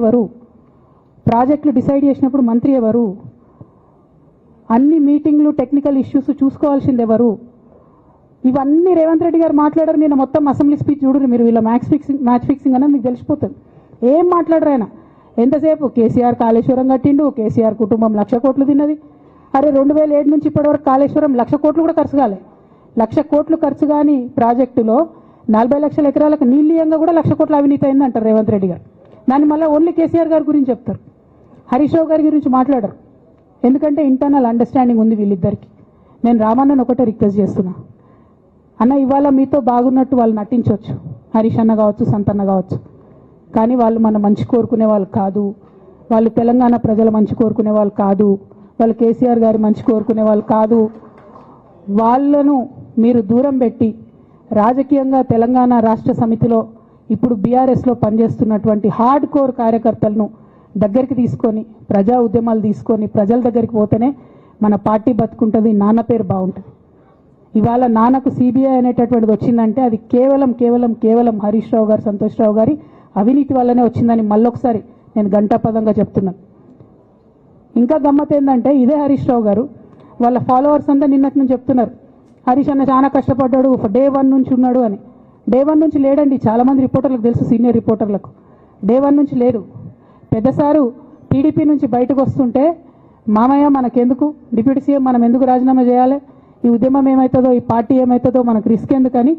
ఎవరు? ప్రాజెక్టులు డిసైడ్ చేసినప్పుడు మంత్రి ఎవరు? అన్ని మీటింగ్లు టెక్నికల్ ఇష్యూస్ చూసుకోవాల్సింది ఎవరు? ఇవన్నీ రేవంత్ రెడ్డి గారు మాట్లాడారు నేను మొత్తం అసెంబ్లీ స్పీచ్ చూడరు మీరు వీళ్ళ మ్యాచ్ ఫిక్సింగ్ మ్యాచ్ ఫిక్సింగ్ అనేది మీకు తెలిసిపోతుంది. ఏం మాట్లాడరు ఆయన? ఎంతసేపు? కేసీఆర్ కాళేశ్వరం కట్టిండు కేసీఆర్ కుటుంబం లక్ష కోట్లు తిన్నది. అరే రెండు వేల ఏడు నుంచి ఇప్పటివరకు కాళేశ్వరం లక్ష కోట్లు కూడా ఖర్చు కాలే. లక్ష కోట్లు ఖర్చు కాని ప్రాజెక్టులో నలభై లక్షల ఎకరాలకు నీళ్ళీయంగా కూడా లక్ష కోట్ల అవినీతి అయిందంటారు రేవంత్ రెడ్డి గారు. దాన్ని మళ్ళీ ఓన్లీ కేసీఆర్ గారి గురించి చెప్తారు. హరీష్ రావు గారి గురించి మాట్లాడరు. ఎందుకంటే ఇంటర్నల్ అండర్స్టాండింగ్ ఉంది వీళ్ళిద్దరికి. నేను రామన్నను ఒకటే రిక్వెస్ట్ చేస్తున్నా. అన్న ఇవాళ మీతో బాగున్నట్టు వాళ్ళు నటించవచ్చు హరీష్ అన్న కావచ్చు సంతన్న కావచ్చు. కానీ వాళ్ళు మన మంచి కోరుకునే వాళ్ళు కాదు. వాళ్ళు తెలంగాణ ప్రజల మంచి కోరుకునే వాళ్ళు కాదు. వాళ్ళు కేసీఆర్ గారి మంచి కోరుకునే వాళ్ళు కాదు. వాళ్ళను మీరు దూరం పెట్టి రాజకీయంగా తెలంగాణ రాష్ట్ర సమితిలో ఇప్పుడు బీఆర్ఎస్లో పనిచేస్తున్నటువంటి హార్డ్ కోర్ కార్యకర్తలను దగ్గరికి తీసుకొని ప్రజా ఉద్యమాలు తీసుకొని ప్రజల దగ్గరికి పోతేనే మన పార్టీ బతుకుంటుంది నాన్న పేరు బాగుంటుంది. ఇవాళ నాన్నకు సిబిఐ అనేటటువంటిది వచ్చిందంటే అది కేవలం కేవలం కేవలం హరీష్ రావు గారు సంతోష్ రావు గారి అవినీతి వల్లనే వచ్చిందని మళ్ళొకసారి నేను గంటాపదంగా చెప్తున్నాను ఇంకా గమ్మత్ ఏంటంటే ఇదే హరీష్ రావు గారు వాళ్ళ ఫాలోవర్స్ అంతా నిన్నటి నుంచి చెప్తున్నారు. హరీష్ అన్న చాలా కష్టపడ్డాడు డే వన్ నుంచి ఉన్నాడు అని. డే వన్ నుంచి లేడండి. చాలా మంది రిపోర్టర్లకు తెలుసు సీనియర్ రిపోర్టర్లకు. డే వన్ నుంచి లేడు. పెద్ద సారు టీడీపీ నుంచి బయటకు వస్తుంటే మామయ్య మనకెందుకు? డిప్యూటీ సీఎం మనం ఎందుకు రాజీనామా చేయాలి? ఈ ఉద్యమం ఏమవుతుందో ఈ పార్టీ ఏమవుతుందో మనకు రిస్క్ ఎందుకని?